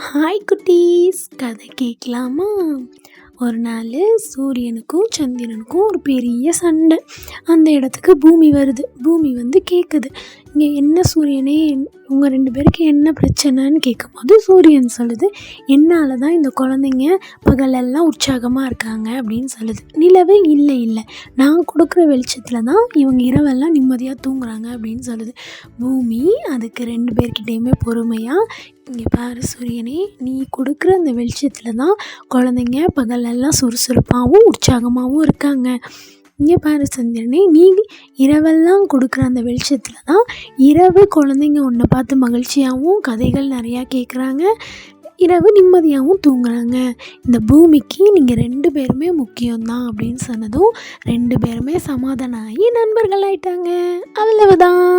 Hi குட்டீஸ். கதை கேட்கலாமா? ஒரு நாள் சூரியனுக்கும் சந்திரனுக்கும் ஒரு பெரிய சண்டை. அந்த இடத்துக்கு பூமி வருது. பூமி வந்து கேட்குது இங்கே என்ன சூரியனே உங்கள் ரெண்டு பேருக்கு என்ன பிரச்சனைன்னு கேட்கும்போது சூரியன் சொல்லுது என்னால் தான் இந்த குழந்தைங்க பகலெல்லாம் உற்சாகமாக இருக்காங்க அப்படின்னு சொல்லுது. நிலவு இல்லை இல்லை. நான் கொடுக்குற வெளிச்சத்தில் தான் இவங்க இரவெல்லாம் நிம்மதியாக தூங்குறாங்க அப்படின்னு சொல்லுது. பூமி அதுக்கு ரெண்டு பேர்கிட்டேயுமே பொறுமையாக இங்கே பாரு சூரியனே நீ கொடுக்குற அந்த வெளிச்சத்தில் தான் குழந்தைங்க பகலெல்லாம் சுறுசுறுப்பாகவும் உற்சாகமாகவும் இருக்காங்க. இங்கே பாரு சந்திரனே நீ இரவெல்லாம் கொடுக்குற அந்த வெளிச்சத்தில் தான் இரவு குழந்தைங்க உன்னை பார்த்து மகிழ்ச்சியாகவும் கதைகள் நிறையா கேட்குறாங்க இரவு நிம்மதியாகவும் தூங்குறாங்க. இந்த பூமிக்கு நீங்கள் ரெண்டு பேருமே முக்கியம்தான் அப்படின்னு சொன்னதும் ரெண்டு பேருமே சமாதானம் ஆகி நண்பர்கள் ஆயிட்டாங்க. அவ்வளவுதான்.